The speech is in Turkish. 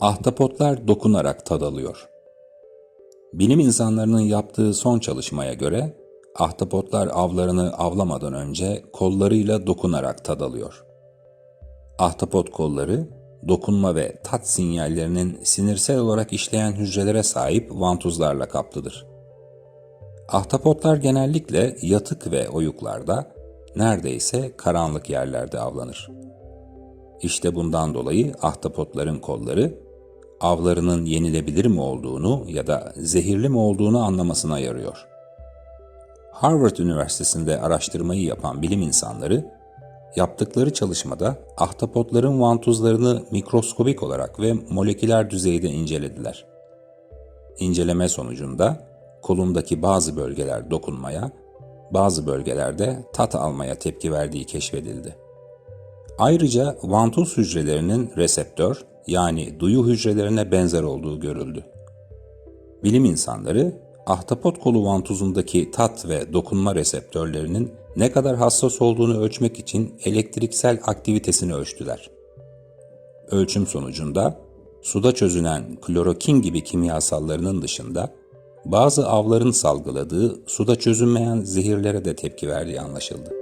Ahtapotlar dokunarak tad alıyor. Bilim insanlarının yaptığı son çalışmaya göre ahtapotlar avlarını avlamadan önce kollarıyla dokunarak tad alıyor. Ahtapot kolları dokunma ve tat sinyallerinin sinirsel olarak işleyen hücrelere sahip vantuzlarla kaplıdır. Ahtapotlar genellikle yatık ve oyuklarda, neredeyse karanlık yerlerde avlanır. İşte bundan dolayı ahtapotların kolları avlarının yenilebilir mi olduğunu ya da zehirli mi olduğunu anlamasına yarıyor. Harvard Üniversitesi'nde araştırmayı yapan bilim insanları yaptıkları çalışmada ahtapotların vantuzlarını mikroskobik olarak ve moleküler düzeyde incelediler. İnceleme sonucunda kolundaki bazı bölgeler dokunmaya, bazı bölgelerde tat almaya tepki verdiği keşfedildi. Ayrıca vantuz hücrelerinin reseptör yani duyu hücrelerine benzer olduğu görüldü. Bilim insanları ahtapot kolu vantuzundaki tat ve dokunma reseptörlerinin ne kadar hassas olduğunu ölçmek için elektriksel aktivitesini ölçtüler. Ölçüm sonucunda suda çözünen klorokin gibi kimyasallarının dışında bazı avların salgıladığı suda çözünmeyen zehirlere de tepki verdiği anlaşıldı.